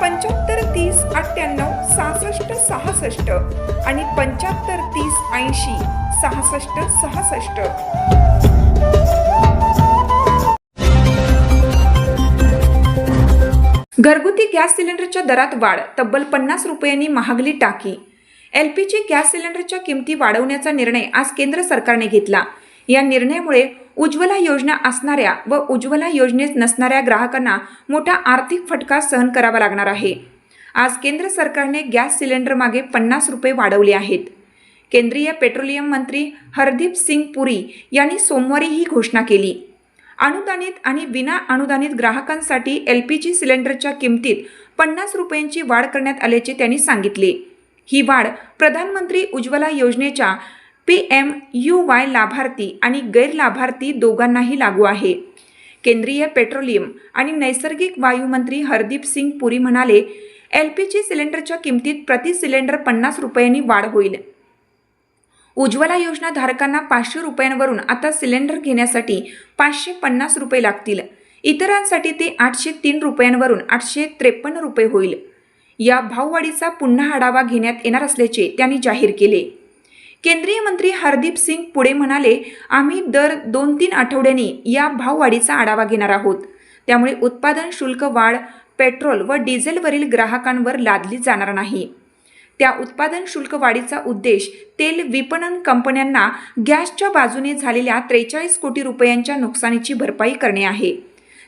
पंच्याहत्तर तीस अठ्ठ्याण्णव सहासष्ट सहासष्ट आणि पंच्याहत्तर तीस ऐंशी सहासष्ट सहासष्ट. घरगुती गॅस सिलेंडरच्या दरात वाढ तब्बल पन्नास रुपयांनी महागली टाकी. एल पी जी गॅस सिलेंडरच्या किमती वाढवण्याचा निर्णय आज केंद्र सरकारने घेतला. या निर्णयामुळे उज्ज्वला योजना असणाऱ्या व उज्ज्वला योजनेत नसणाऱ्या ग्राहकांना मोठा आर्थिक फटका सहन करावा लागणार आहे. आज केंद्र सरकारने गॅस सिलेंडर मागे पन्नास रुपये वाढवले आहेत. केंद्रीय पेट्रोलियम मंत्री हरदीप सिंग पुरी यांनी सोमवारी ही घोषणा केली. अनुदानित आणि विना अनुदानित ग्राहकांसाठी एल पी जी सिलेंडरच्या किमतीत पन्नास रुपयांची वाढ करण्यात आल्याचे त्यांनी सांगितले. ही वाढ प्रधानमंत्री उज्ज्वला योजनेच्या पी एम यू वाय लाभार्थी आणि गैरलाभार्थी दोघांनाही लागू आहे. केंद्रीय पेट्रोलियम आणि नैसर्गिक वायुमंत्री हरदीप सिंग पुरी म्हणाले एल पी जी सिलेंडरच्या किमतीत प्रति सिलेंडर पन्नास रुपयांनी वाढ होईल. उज्ज्वला योजना धारकांना पाचशे रुपयांवरून आता सिलेंडर घेण्यासाठी पाचशे पन्नास रुपये लागतील. इतरांसाठी ते आठशे तीन रुपयांवरून आठशे त्रेपन्न रुपये होईल. या भाववाढीचा पुन्हा आढावा घेण्यात येणार असल्याचे त्यांनी जाहीर केले. केंद्रीय मंत्री हरदीप सिंग पुढे म्हणाले आम्ही दर दोन तीन आठवड्यांनी या भाववाढीचा आढावा घेणार आहोत. त्यामुळे उत्पादन शुल्क वाढ पेट्रोल व डिझेलवरील ग्राहकांवर लादली जाणार नाही. त्या उत्पादन शुल्क वाढीचा उद्देश तेल विपणन कंपन्यांना गॅसच्या बाजूने झालेल्या त्रेचाळीस कोटी रुपयांच्या नुकसानीची भरपाई करणे आहे.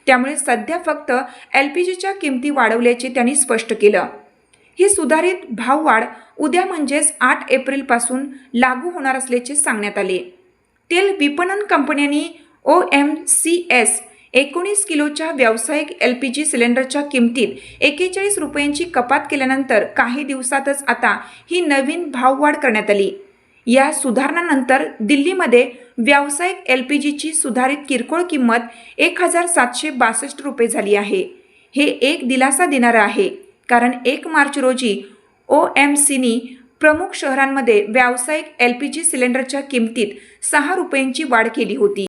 त्यामुळे सध्या फक्त एल पी जीच्या किमती वाढवल्याचे त्यांनी स्पष्ट केलं. ही सुधारित भाववाढ उद्या म्हणजेच आठ एप्रिलपासून लागू होणार असल्याचे सांगण्यात आले. तेल विपणन कंपन्यांनी ओ एम सी एस एकोणीस किलोच्या व्यावसायिक एल पी जी सिलेंडरच्या किमतीत एकेचाळीस रुपयांची कपात केल्यानंतर काही दिवसातच आता ही नवीन भाववाढ करण्यात आली. या सुधारणानंतर दिल्लीमध्ये व्यावसायिक एल पी जीची सुधारित किरकोळ किंमत एक हजार सातशे बासष्ट रुपये झाली आहे. हे एक दिलासा देणारं आहे. कारण एक मार्च रोजी ओ एम सीनी प्रमुख शहरांमध्ये व्यावसायिक एल पी जी सिलेंडरच्या किमतीत सहा रुपयांची वाढ केली होती.